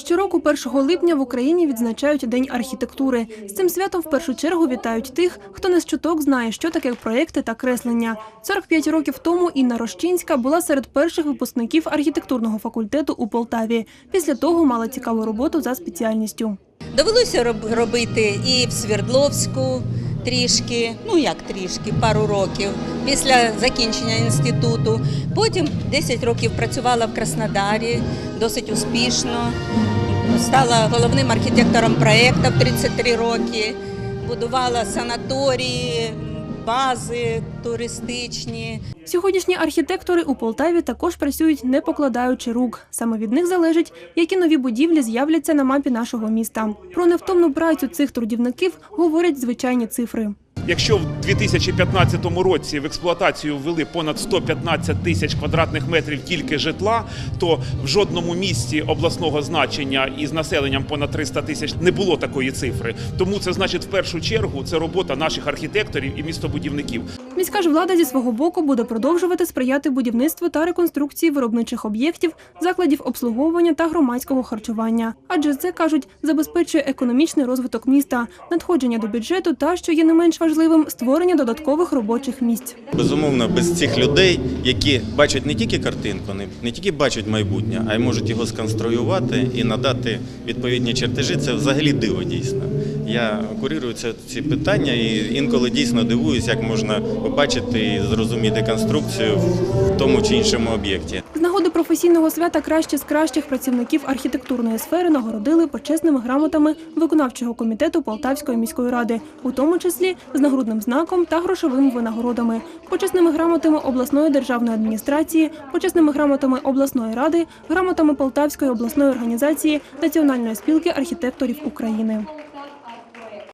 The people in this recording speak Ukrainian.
Щороку 1 липня в Україні відзначають День архітектури. З цим святом в першу чергу вітають тих, хто не з чуток знає, що таке проекти та креслення. 45 років тому Інна Рощинська була серед перших випускників архітектурного факультету у Полтаві. Після того мала цікаву роботу за спеціальністю. Довелося роб- робити і в Свердловську трішки, ну як трішки, пару років після закінчення інституту. Потім 10 років працювала в Краснодарі досить успішно. Стала головним архітектором проєкту в 33 роки, будувала санаторії, бази туристичні. Сьогоднішні архітектори у Полтаві також працюють не покладаючи рук. Саме від них залежить, які нові будівлі з'являться на мапі нашого міста. Про невтомну працю цих трудівників говорять звичайні цифри. Якщо в 2015 році в експлуатацію ввели понад 115 тисяч квадратних метрів тільки житла, то в жодному місті обласного значення із населенням понад 300 тисяч не було такої цифри. Тому це значить в першу чергу це робота наших архітекторів і містобудівників. Міська ж влада зі свого боку буде продовжувати сприяти будівництву та реконструкції виробничих об'єктів, закладів обслуговування та громадського харчування. Адже це кажуть забезпечує економічний розвиток міста, надходження до бюджету та, що є не менш важливим, створення додаткових робочих місць. Безумовно, без цих людей, які бачать не тільки картинку, не, тільки бачать майбутнє, а й можуть його сконструювати і надати відповідні чертежі, це взагалі диво дійсно. Я курирую ці питання і інколи дійсно дивуюсь, як можна побачити і зрозуміти конструкцію в тому чи іншому об'єкті. З нагоди професійного свята кращі з кращих працівників архітектурної сфери нагородили почесними грамотами виконавчого комітету Полтавської міської ради, у тому числі з нагрудним знаком та грошовими винагородами, почесними грамотами обласної державної адміністрації, почесними грамотами обласної ради, грамотами Полтавської обласної організації Національної спілки архітекторів України.